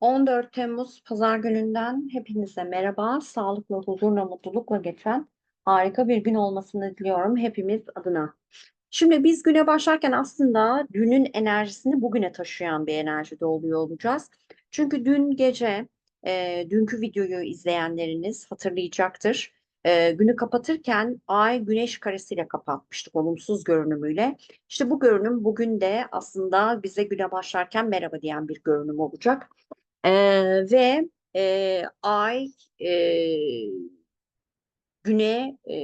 14 Temmuz Pazar gününden hepinize merhaba. Sağlıkla, huzurla, mutlulukla geçen harika bir gün olmasını diliyorum hepimiz adına. Şimdi biz güne başlarken aslında dünün enerjisini bugüne taşıyan bir enerjide oluyor olacağız. Çünkü dün gece e, dünkü videoyu izleyenleriniz hatırlayacaktır. E, günü kapatırken Ay Güneş karesiyle kapatmıştık olumsuz görünümüyle. İşte bu görünüm bugün de aslında bize güne başlarken merhaba diyen bir görünüm olacak. Ee, ve e, ay e, güne e,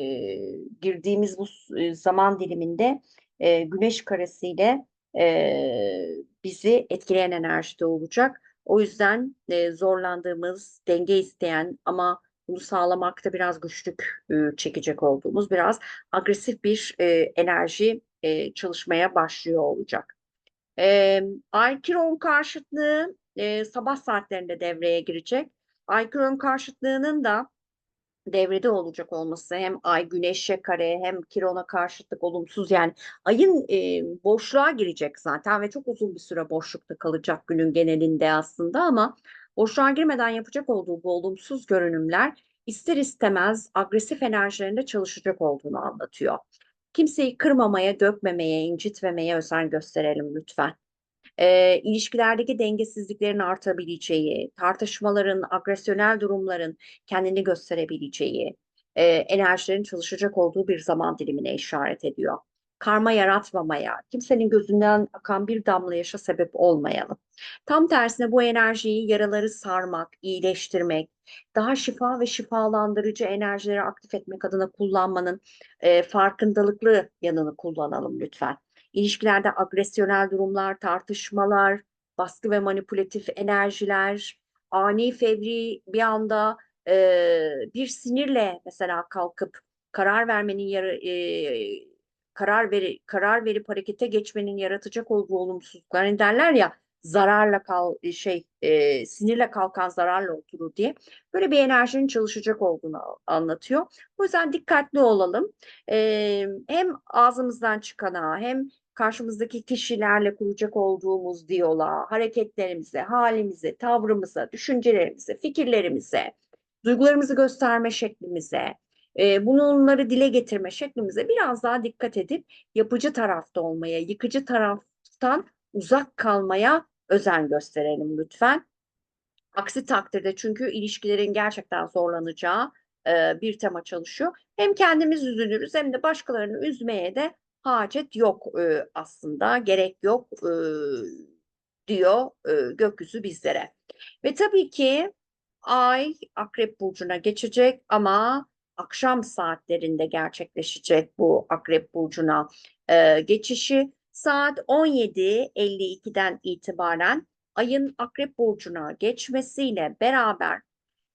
girdiğimiz bu zaman diliminde e, güneş karesiyle e, bizi etkileyen enerjide olacak. O yüzden e, zorlandığımız, denge isteyen ama bunu sağlamakta biraz güçlük e, çekecek olduğumuz biraz agresif bir e, enerji e, çalışmaya başlıyor olacak. E, Ay-Kiron karşıtlığı e, sabah saatlerinde devreye girecek. Ay-Kiron karşıtlığının da devrede olacak olması hem Ay Güneş'e kare hem Kiron'a karşıtlık olumsuz yani Ay'ın e, boşluğa girecek zaten ve çok uzun bir süre boşlukta kalacak günün genelinde aslında ama boşluğa girmeden yapacak olduğu bu olumsuz görünümler ister istemez agresif enerjilerinde çalışacak olduğunu anlatıyor. Kimseyi kırmamaya, dökmemeye, incitmemeye özen gösterelim lütfen e, ilişkilerdeki dengesizliklerin artabileceği, tartışmaların, agresyonel durumların kendini gösterebileceği, e, enerjilerin çalışacak olduğu bir zaman dilimine işaret ediyor. Karma yaratmamaya, kimsenin gözünden akan bir damla yaşa sebep olmayalım. Tam tersine bu enerjiyi yaraları sarmak, iyileştirmek, daha şifa ve şifalandırıcı enerjileri aktif etmek adına kullanmanın e, farkındalıklı yanını kullanalım lütfen. İlişkilerde agresyonel durumlar, tartışmalar, baskı ve manipülatif enerjiler, ani fevri bir anda e, bir sinirle mesela kalkıp karar vermenin yarı, e, karar veri karar verip harekete geçmenin yaratacak olduğu olumsuzluklar hani derler ya zararla kal şey e, sinirle kalkan zararla oturur diye böyle bir enerjinin çalışacak olduğunu anlatıyor. O yüzden dikkatli olalım. E, hem ağzımızdan çıkana hem karşımızdaki kişilerle kuracak olduğumuz diyaloğa, hareketlerimize, halimize, tavrımıza, düşüncelerimize, fikirlerimize, duygularımızı gösterme şeklimize, e, bunları dile getirme şeklimize biraz daha dikkat edip yapıcı tarafta olmaya, yıkıcı taraftan uzak kalmaya özen gösterelim lütfen. Aksi takdirde çünkü ilişkilerin gerçekten zorlanacağı e, bir tema çalışıyor. Hem kendimiz üzülürüz hem de başkalarını üzmeye de hacet yok e, aslında, gerek yok e, diyor e, gökyüzü bizlere. Ve tabii ki Ay Akrep Burcu'na geçecek ama akşam saatlerinde gerçekleşecek bu Akrep Burcu'na e, geçişi. Saat 17.52'den itibaren Ayın Akrep Burcu'na geçmesiyle beraber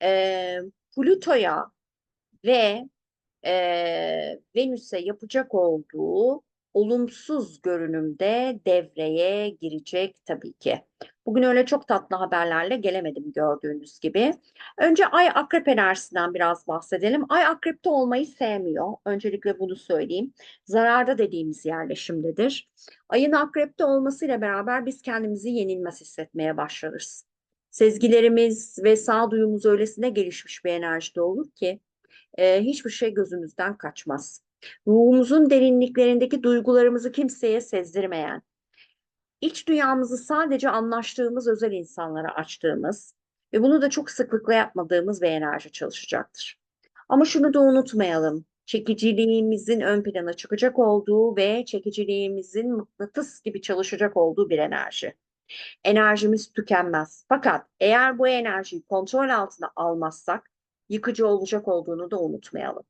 e, Plüto'ya ve e, Venüs'e yapacak olduğu olumsuz görünümde devreye girecek tabii ki. Bugün öyle çok tatlı haberlerle gelemedim gördüğünüz gibi. Önce Ay Akrep enerjisinden biraz bahsedelim. Ay Akrep'te olmayı sevmiyor. Öncelikle bunu söyleyeyim. Zararda dediğimiz yerleşimdedir. Ayın Akrep'te olmasıyla beraber biz kendimizi yenilmez hissetmeye başlarız. Sezgilerimiz ve sağduyumuz öylesine gelişmiş bir enerjide olur ki e, hiçbir şey gözümüzden kaçmaz. Ruhumuzun derinliklerindeki duygularımızı kimseye sezdirmeyen, iç dünyamızı sadece anlaştığımız özel insanlara açtığımız ve bunu da çok sıklıkla yapmadığımız bir enerji çalışacaktır. Ama şunu da unutmayalım. Çekiciliğimizin ön plana çıkacak olduğu ve çekiciliğimizin mıknatıs gibi çalışacak olduğu bir enerji. Enerjimiz tükenmez. Fakat eğer bu enerjiyi kontrol altına almazsak yıkıcı olacak olduğunu da unutmayalım.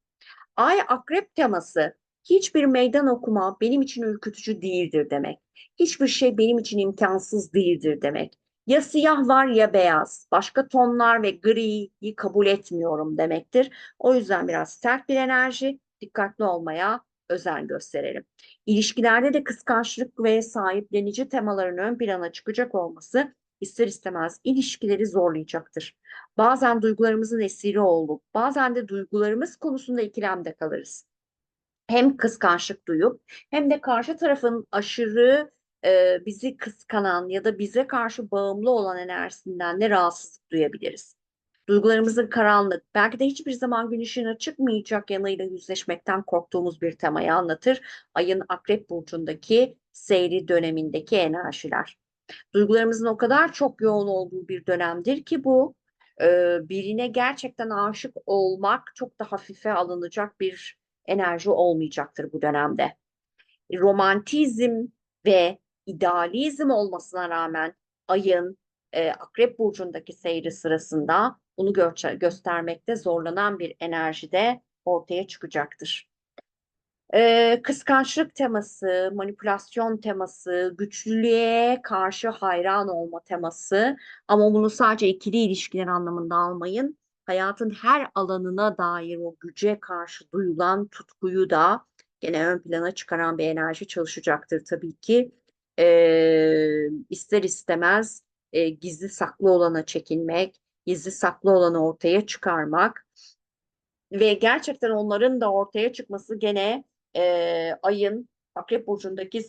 Ay akrep teması hiçbir meydan okuma benim için ürkütücü değildir demek. Hiçbir şey benim için imkansız değildir demek. Ya siyah var ya beyaz. Başka tonlar ve griyi kabul etmiyorum demektir. O yüzden biraz sert bir enerji, dikkatli olmaya özen gösterelim. İlişkilerde de kıskançlık ve sahiplenici temaların ön plana çıkacak olması ister istemez ilişkileri zorlayacaktır. Bazen duygularımızın esiri olup, bazen de duygularımız konusunda ikilemde kalırız. Hem kıskançlık duyup hem de karşı tarafın aşırı e, bizi kıskanan ya da bize karşı bağımlı olan enerjisinden de rahatsızlık duyabiliriz. Duygularımızın karanlık, belki de hiçbir zaman gün ışığına çıkmayacak yanıyla yüzleşmekten korktuğumuz bir temayı anlatır. Ayın Akrep Burcu'ndaki seyri dönemindeki enerjiler. Duygularımızın o kadar çok yoğun olduğu bir dönemdir ki bu birine gerçekten aşık olmak çok da hafife alınacak bir enerji olmayacaktır bu dönemde. Romantizm ve idealizm olmasına rağmen ayın e, Akrep Burcu'ndaki seyri sırasında bunu gö göstermekte zorlanan bir enerjide ortaya çıkacaktır. Ee, kıskançlık teması, manipülasyon teması, güçlülüğe karşı hayran olma teması ama bunu sadece ikili ilişkiler anlamında almayın. Hayatın her alanına dair o güce karşı duyulan tutkuyu da gene ön plana çıkaran bir enerji çalışacaktır tabii ki. Ee, ister istemez e, gizli saklı olana çekinmek, gizli saklı olanı ortaya çıkarmak ve gerçekten onların da ortaya çıkması gene e, ayın Akrep Burcu'ndaki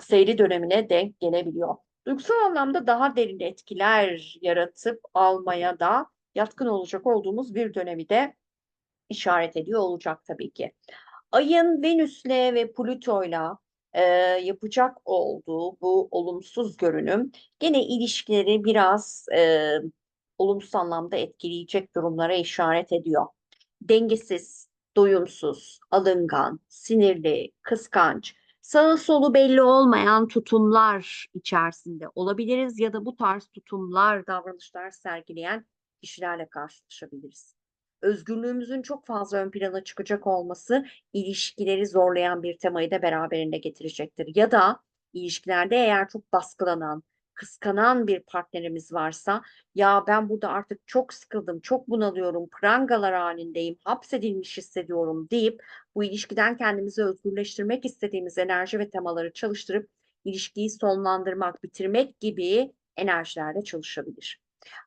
seyri dönemine denk gelebiliyor. Duygusal anlamda daha derin etkiler yaratıp almaya da yatkın olacak olduğumuz bir dönemi de işaret ediyor olacak tabii ki. Ayın Venüs'le ve Plüto'yla e, yapacak olduğu bu olumsuz görünüm gene ilişkileri biraz e, olumsuz anlamda etkileyecek durumlara işaret ediyor. Dengesiz, doyumsuz, alıngan, sinirli, kıskanç, sağı solu belli olmayan tutumlar içerisinde olabiliriz ya da bu tarz tutumlar, davranışlar sergileyen kişilerle karşılaşabiliriz. Özgürlüğümüzün çok fazla ön plana çıkacak olması ilişkileri zorlayan bir temayı da beraberinde getirecektir. Ya da ilişkilerde eğer çok baskılanan, kıskanan bir partnerimiz varsa ya ben burada artık çok sıkıldım, çok bunalıyorum, prangalar halindeyim, hapsedilmiş hissediyorum deyip bu ilişkiden kendimizi özgürleştirmek istediğimiz enerji ve temaları çalıştırıp ilişkiyi sonlandırmak, bitirmek gibi enerjilerle çalışabilir.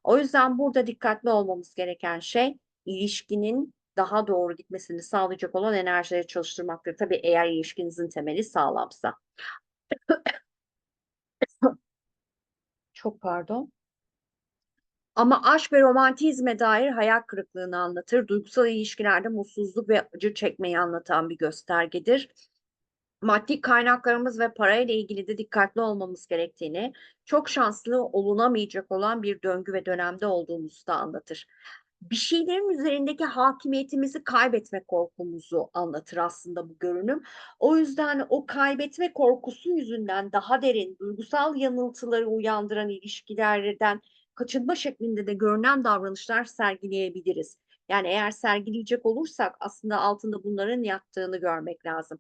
O yüzden burada dikkatli olmamız gereken şey ilişkinin daha doğru gitmesini sağlayacak olan enerjileri çalıştırmaktır. Tabii eğer ilişkinizin temeli sağlamsa. Çok pardon. Ama aşk ve romantizme dair hayal kırıklığını anlatır. Duygusal ilişkilerde mutsuzluk ve acı çekmeyi anlatan bir göstergedir. Maddi kaynaklarımız ve parayla ilgili de dikkatli olmamız gerektiğini, çok şanslı olunamayacak olan bir döngü ve dönemde olduğumuzu da anlatır bir şeylerin üzerindeki hakimiyetimizi kaybetme korkumuzu anlatır aslında bu görünüm. O yüzden o kaybetme korkusu yüzünden daha derin duygusal yanıltıları uyandıran ilişkilerden kaçınma şeklinde de görünen davranışlar sergileyebiliriz. Yani eğer sergileyecek olursak aslında altında bunların yattığını görmek lazım.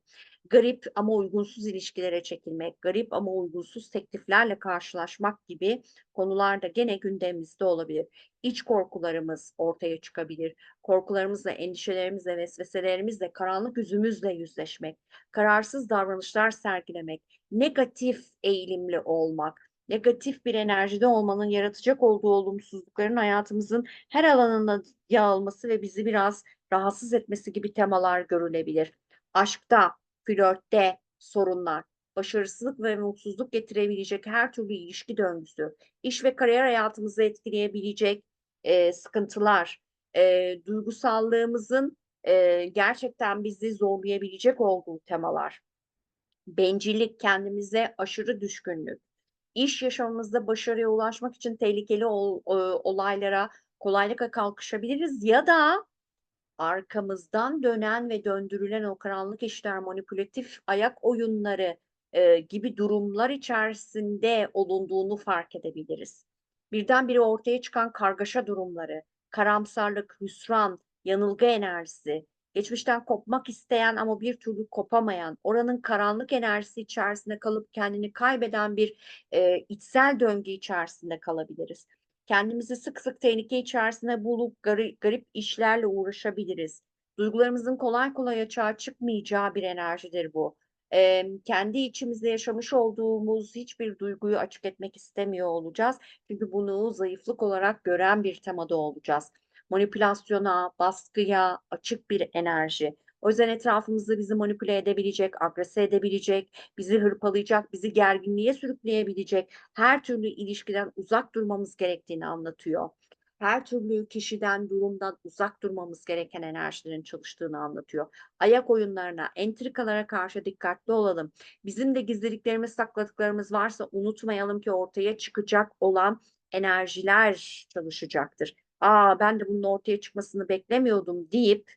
Garip ama uygunsuz ilişkilere çekilmek, garip ama uygunsuz tekliflerle karşılaşmak gibi konular da gene gündemimizde olabilir. İç korkularımız ortaya çıkabilir. Korkularımızla, endişelerimizle, vesveselerimizle, karanlık yüzümüzle yüzleşmek, kararsız davranışlar sergilemek, negatif eğilimli olmak, negatif bir enerjide olmanın yaratacak olduğu olumsuzlukların hayatımızın her alanında yağılması ve bizi biraz rahatsız etmesi gibi temalar görülebilir. Aşkta, flörtte sorunlar, başarısızlık ve mutsuzluk getirebilecek her türlü ilişki döngüsü, iş ve kariyer hayatımızı etkileyebilecek e, sıkıntılar, e, duygusallığımızın e, gerçekten bizi zorlayabilecek olduğu temalar, bencillik, kendimize aşırı düşkünlük, iş yaşamımızda başarıya ulaşmak için tehlikeli ol, e, olaylara kolaylıkla kalkışabiliriz ya da arkamızdan dönen ve döndürülen o karanlık işler, manipülatif ayak oyunları e, gibi durumlar içerisinde olunduğunu fark edebiliriz. Birdenbire ortaya çıkan kargaşa durumları, karamsarlık, hüsran, yanılgı enerjisi, geçmişten kopmak isteyen ama bir türlü kopamayan, oranın karanlık enerjisi içerisinde kalıp kendini kaybeden bir e, içsel döngü içerisinde kalabiliriz. Kendimizi sık sık tehlike içerisinde bulup garip, garip işlerle uğraşabiliriz. Duygularımızın kolay kolay açığa çıkmayacağı bir enerjidir bu. Ee, kendi içimizde yaşamış olduğumuz hiçbir duyguyu açık etmek istemiyor olacağız. Çünkü bunu zayıflık olarak gören bir temada olacağız. Manipülasyona, baskıya açık bir enerji. O yüzden etrafımızda bizi manipüle edebilecek, agrese edebilecek, bizi hırpalayacak, bizi gerginliğe sürükleyebilecek her türlü ilişkiden uzak durmamız gerektiğini anlatıyor. Her türlü kişiden, durumdan uzak durmamız gereken enerjilerin çalıştığını anlatıyor. Ayak oyunlarına, entrikalara karşı dikkatli olalım. Bizim de gizlediklerimiz, sakladıklarımız varsa unutmayalım ki ortaya çıkacak olan enerjiler çalışacaktır. Aa ben de bunun ortaya çıkmasını beklemiyordum deyip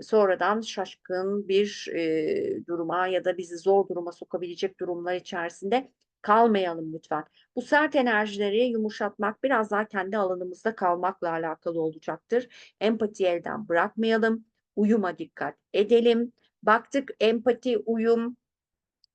sonradan şaşkın bir e, duruma ya da bizi zor duruma sokabilecek durumlar içerisinde kalmayalım lütfen. Bu sert enerjileri yumuşatmak biraz daha kendi alanımızda kalmakla alakalı olacaktır. Empati elden bırakmayalım. Uyuma dikkat edelim. Baktık empati, uyum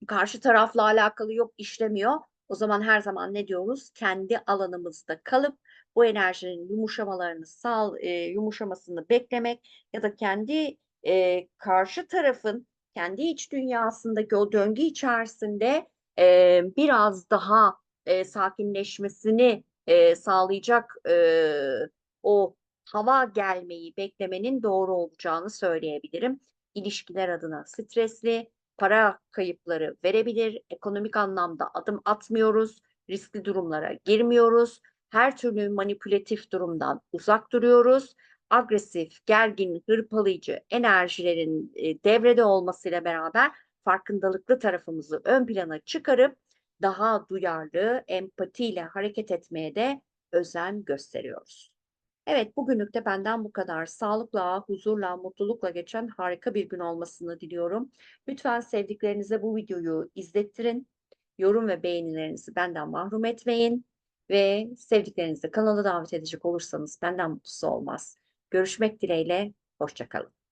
karşı tarafla alakalı yok işlemiyor. O zaman her zaman ne diyoruz? Kendi alanımızda kalıp bu enerjinin yumuşamalarını sağ e, yumuşamasını beklemek ya da kendi e, karşı tarafın kendi iç dünyasındaki o döngü içerisinde e, biraz daha e, sakinleşmesini e, sağlayacak e, o hava gelmeyi beklemenin doğru olacağını söyleyebilirim. İlişkiler adına stresli, para kayıpları verebilir, ekonomik anlamda adım atmıyoruz, riskli durumlara girmiyoruz, her türlü manipülatif durumdan uzak duruyoruz. Agresif, gergin, hırpalayıcı enerjilerin e, devrede olmasıyla beraber farkındalıklı tarafımızı ön plana çıkarıp daha duyarlı, empatiyle hareket etmeye de özen gösteriyoruz. Evet, bugünlük de benden bu kadar. Sağlıkla, huzurla, mutlulukla geçen harika bir gün olmasını diliyorum. Lütfen sevdiklerinize bu videoyu izlettirin. Yorum ve beğenilerinizi benden mahrum etmeyin. Ve sevdiklerinizi kanala davet edecek olursanız benden mutlusu olmaz. Görüşmek dileğiyle, hoşçakalın.